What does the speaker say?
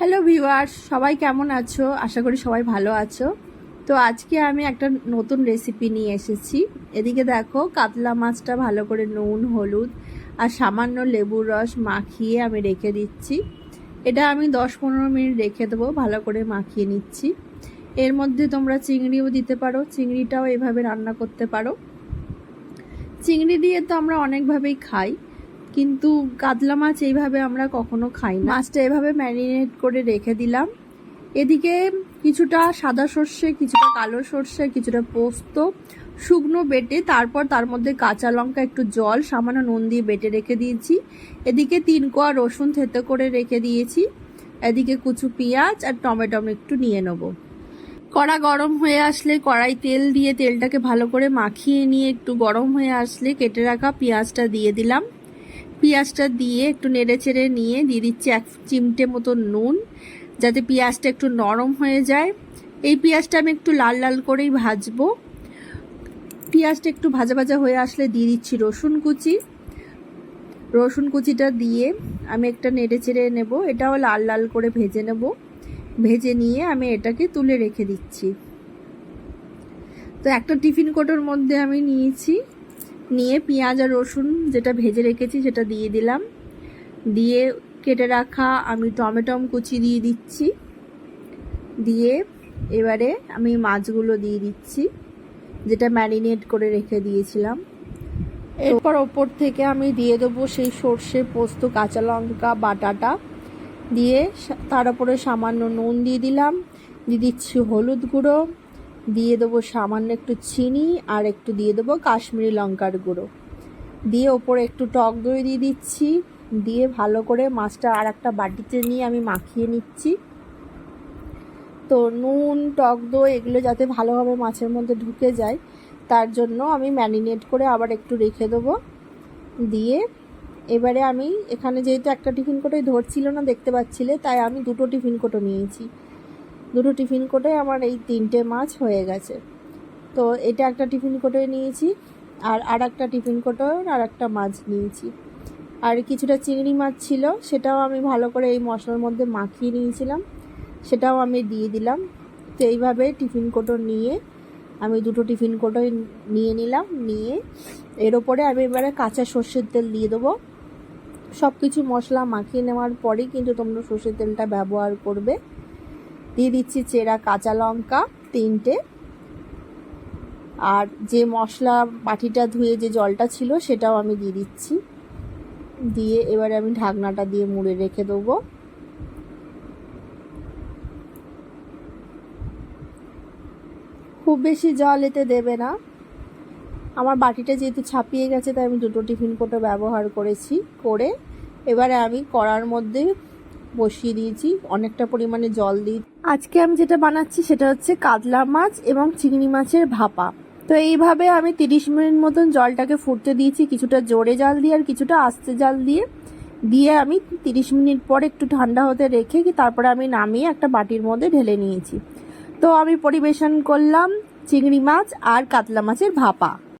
Hello viewers সবাই কেমন আছো? আশা করি সবাই ভালো আছো। তো আজকে আমি একটা নতুন রেসিপি নিয়ে এসেছি। এদিকে দেখো, কাতলা মাছটা ভালো করে নুন, হলুদ আর সামান্য লেবুর রস মাখিয়ে আমি রেখে দিচ্ছি। এটা আমি দশ পনেরো মিনিট রেখে দেবো, ভালো করে মাখিয়ে নিচ্ছি। এর মধ্যে তোমরা চিংড়িও দিতে পারো, চিংড়িটাও এভাবে রান্না করতে পারো। চিংড়ি দিয়ে তো আমরা অনেকভাবেই খাই। কিন্তু কাতলা মাছ এইভাবে আমরা কখনো খাই না। মাছটা এভাবে ম্যারিনেট করে রেখে দিলাম। এদিকে কিছুটা সাদা সর্ষে, কিছুটা কালো সর্ষে, কিছুটা পোস্ত, শুকনো বেটে, তারপর তার মধ্যে কাঁচা লঙ্কা, একটু জল, সামান্য নুন দিয়ে বেটে রেখে দিয়েছি। এদিকে তিন কোয়া রসুন থেতে করে রেখে দিয়েছি। এদিকে কুচু পেঁয়াজ আর টমেটো একটু নিয়ে নেব। কড়া গরম হয়ে আসলে কড়াই তেল দিয়ে তেলটাকে ভালো করে মাখিয়ে নিয়ে একটু গরম হয়ে আসলে কেটে রাখা পেঁয়াজটা দিয়ে দিলাম। পেঁয়াজটা দিয়ে একটু নেড়ে চেড়ে নিয়ে দিয়ে দিচ্ছি এক চিমটে মতো নুন, যাতে পেঁয়াজটা একটু নরম হয়ে যায়। এই পেঁয়াজটা আমি একটু লাল লাল করেই ভাজবো। পেঁয়াজটা একটু ভাজা ভাজা হয়ে আসলে দিয়ে দিচ্ছি রসুন কুচি। রসুন কুচিটা দিয়ে আমি একটা নেড়ে চেড়ে নেব, এটাও লাল লাল করে ভেজে নেব। ভেজে নিয়ে আমি এটাকে তুলে রেখে দিচ্ছি। তো একটা টিফিন কোটোর মধ্যে আমি নিয়েছি। নিয়ে পেঁয়াজ আর রসুন যেটা ভেজে রেখেছি সেটা দিয়ে দিলাম। দিয়ে কেটে রাখা আমি টমেটম কুচি দিয়ে দিচ্ছি। দিয়ে এবারে আমি মাছগুলো দিয়ে দিচ্ছি, যেটা ম্যারিনেট করে রেখে দিয়েছিলাম। এরপর ওপর থেকে আমি দিয়ে দেবো সেই সর্ষে পোস্ত, কাঁচা লঙ্কা, বাটাটা। দিয়ে তার উপরে সামান্য নুন দিয়ে দিলাম। দিয়ে দিচ্ছি হলুদ গুঁড়ো। দিয়ে দেবো সামান্য একটু চিনি আর একটু দিয়ে দেবো কাশ্মীরি লঙ্কার গুঁড়ো। দিয়ে ওপরে একটু টক দই দিয়ে দিচ্ছি। দিয়ে ভালো করে মাছটা আর একটা বাটিতে নিয়ে আমি মাখিয়ে নিচ্ছি। তো নুন, টক দই এগুলো যাতে ভালোভাবে মাছের মধ্যে ঢুকে যায়, তার জন্য আমি ম্যারিনেট করে আবার একটু রেখে দেবো। দিয়ে এবারে আমি এখানে যেহেতু একটা টিফিন কোটোই ধরছিল না দেখতে পাচ্ছিলে, তাই আমি দুটো টিফিন কোটো নিয়েছি। দুটো টিফিন কোটে আমার এই তিনটে মাছ হয়ে গেছে। তো এটা একটা টিফিন কোটে নিয়েছি, আর আর একটা টিফিন কোটো আর একটা মাছ নিয়েছি। আর কিছুটা চিংড়ি মাছ ছিল, সেটাও আমি ভালো করে এই মশলার মধ্যে মাখিয়ে নিয়েছিলাম, সেটাও আমি দিয়ে দিলাম। তো এইভাবে টিফিন কোটো নিয়ে আমি দুটো টিফিন কোটোই নিয়ে নিলাম, নিয়ে এর ওপরে আমি এবারে কাঁচা সর্ষের তেল দিয়ে দেবো। সব কিছু মশলা মাখিয়ে নেওয়ার পরেই কিন্তু তোমরা সর্ষের তেলটা ব্যবহার করবে। দিয়ে দিচ্ছি চেরা কাঁচা লঙ্কা, তিনটে। আর যে মশলা বাটিটা ধুয়ে যে জলটা ছিল সেটাও আমি দিয়ে দিচ্ছি। দিয়ে এবারে আমি ঢাকনাটা দিয়ে মুড়ে রেখে দেবো। খুব বেশি জল এতে দেবে না। আমার বাটিটা যেহেতু ছাপিয়ে গেছে, তাই আমি দুটো টিফিন কোটো ব্যবহার করেছি, করে এবারে আমি কড়ার মধ্যে বসিয়ে দিয়েছি, অনেকটা পরিমাণে জল দিই আজকে আমি যেটা বানাচ্ছি সেটা হচ্ছে কাতলা মাছ এবং চিংড়ি মাছের ভাপা। তো এইভাবে আমি তিরিশ মিনিট মতন জলটাকে ফুটতে দিয়েছি, কিছুটা জোরে জাল দিয়ে আর কিছুটা আস্তে জাল দিয়ে। দিয়ে আমি তিরিশ মিনিট পর একটু ঠান্ডা হতে রেখে কি তারপরে আমি নামিয়ে একটা বাটির মধ্যে ঢেলে নিয়েছি। তো আমি পরিবেশন করলাম চিংড়ি মাছ আর কাতলা মাছের ভাপা।